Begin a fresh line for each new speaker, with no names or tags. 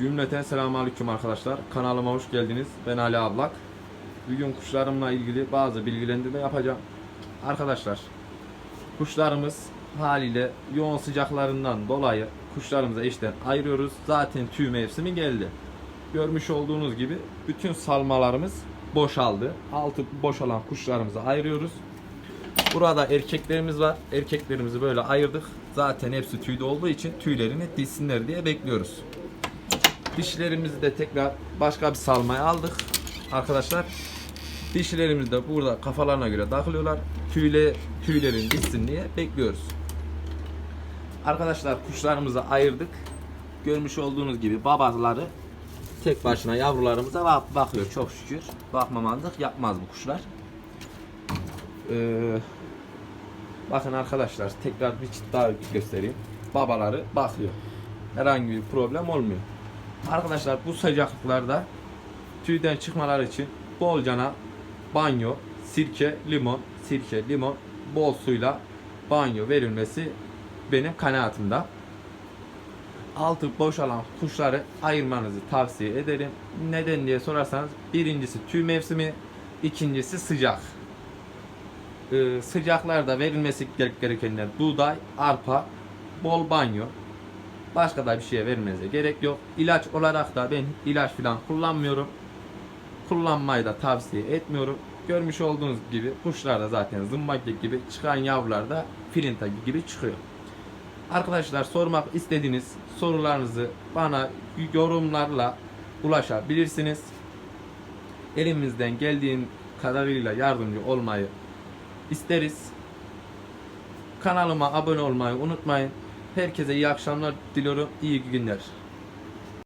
Cümleten selamünaleyküm arkadaşlar. Kanalıma hoş geldiniz. Ben Ali Ablak. Bugün kuşlarımla ilgili bazı bilgilendirme yapacağım. Arkadaşlar, kuşlarımız haliyle yoğun sıcaklarından dolayı kuşlarımızı eşten ayırıyoruz. Zaten tüy mevsimi geldi. Görmüş olduğunuz gibi bütün salmalarımız boşaldı. Altı boşalan kuşlarımızı ayırıyoruz. Burada erkeklerimiz var. Erkeklerimizi böyle ayırdık. Zaten hepsi tüyde olduğu için tüylerini dilsinler diye bekliyoruz. Dişlerimizi de tekrar başka bir salmaya aldık. Arkadaşlar dişlerimiz de burada kafalarına göre takılıyorlar. Tüyle, tüylerin düşsün diye bekliyoruz. Arkadaşlar kuşlarımızı ayırdık. Görmüş olduğunuz gibi babaları tek başına yavrularımıza bak- bakıyor çok şükür. Bakmamazlık yapmaz bu kuşlar. Ee, bakın arkadaşlar tekrar bir çift daha göstereyim. Babaları bakıyor. Herhangi bir problem olmuyor. Arkadaşlar bu sıcaklıklarda tüyden çıkmaları için bolcana banyo, sirke, limon, sirke, limon, bol suyla banyo verilmesi benim kanaatimde. Altı boşalan kuşları ayırmanızı tavsiye ederim. Neden diye sorarsanız birincisi tüy mevsimi, ikincisi sıcak. Ee, sıcaklarda verilmesi gerekenler buğday, arpa, bol banyo, Başka da bir şeye vermenize gerek yok. İlaç olarak da ben ilaç falan kullanmıyorum. Kullanmayı da tavsiye etmiyorum. Görmüş olduğunuz gibi kuşlar da zaten zımbaki gibi çıkan yavrular da filinta gibi çıkıyor. Arkadaşlar sormak istediğiniz sorularınızı bana yorumlarla ulaşabilirsiniz. Elimizden geldiğin kadarıyla yardımcı olmayı isteriz. Kanalıma abone olmayı unutmayın. Herkese iyi akşamlar diliyorum. İyi günler.